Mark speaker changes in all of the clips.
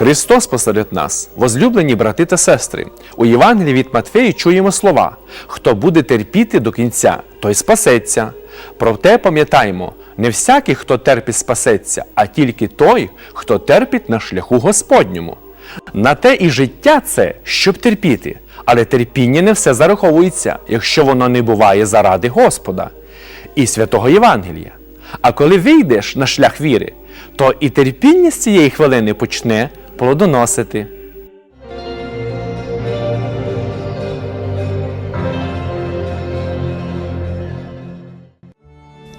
Speaker 1: Христос посеред нас, возлюблені брати та сестри. У Євангелії від Матфеї чуємо слова: хто буде терпіти до кінця, той спасеться. Проте пам'ятаємо, не всякий, хто терпить, спасеться, а тільки той, хто терпить на шляху Господньому. На те і життя це, щоб терпіти, але терпіння не все зараховується, якщо воно не буває заради Господа і святого Євангелія. А коли вийдеш на шлях віри, то і терпіння з цієї хвилини почне плодоносити.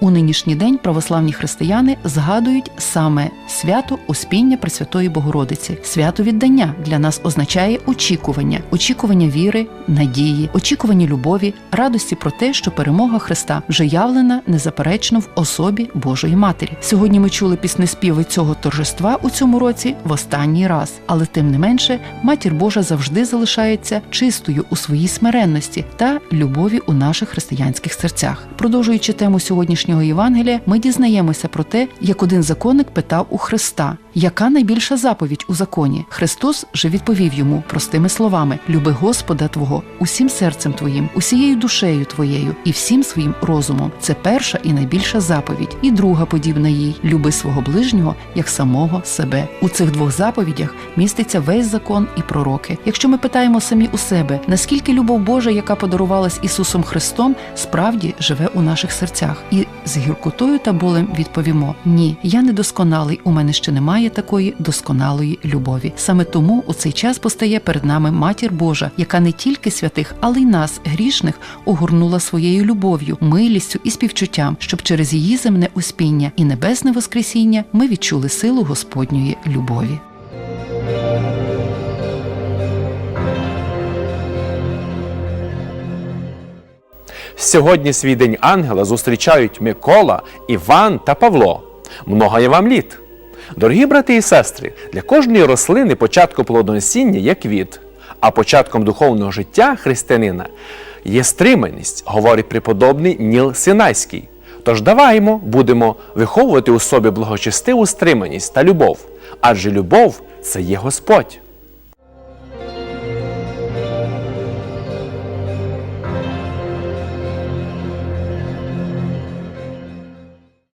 Speaker 2: У нинішній день православні християни згадують саме свято Успіння Пресвятої Богородиці. Свято віддання для нас означає очікування, очікування віри, надії, очікування любові, радості про те, що перемога Христа вже явлена незаперечно в особі Божої Матері. Сьогодні ми чули піснеспіви цього торжества у цьому році в останній раз, але тим не менше, матір Божа завжди залишається чистою у своїй смиренності та любові у наших християнських серцях. Продовжуючи тему сьогоднішнього Євангелія, ми дізнаємося про те, як один законник питав у Христа, яка найбільша заповідь у законі. Христос же відповів йому простими словами: Люби Господа Твого усім серцем твоїм, усією душею твоєю і всім своїм розумом. Це перша і найбільша заповідь, і друга подібна їй люби свого ближнього як самого себе. У цих двох заповідях міститься весь закон і пророки. Якщо ми питаємо самі у себе, наскільки любов Божа, яка подарувалась Ісусом Христом, справді живе у наших серцях, і з гіркотою та болем відповімо: ні, я недосконалий, у мене ще немає такої досконалої любові. Саме тому у цей час постає перед нами матір Божа, яка не тільки святих, але й нас, грішних, огорнула своєю любов'ю, милістю і співчуттям, щоб через її земне успіння і небесне воскресіння ми відчули силу Господньої любові.
Speaker 1: Сьогодні свій день ангела зустрічають Микола, Іван та Павло. Много є вам літ. Дорогі брати і сестри, для кожної рослини початку плодоносіння є квіт, а початком духовного життя християнина є стриманість, говорить преподобний Ніл Синайський. Тож даваймо будемо виховувати у собі благочестиву стриманість та любов, адже любов це є Господь.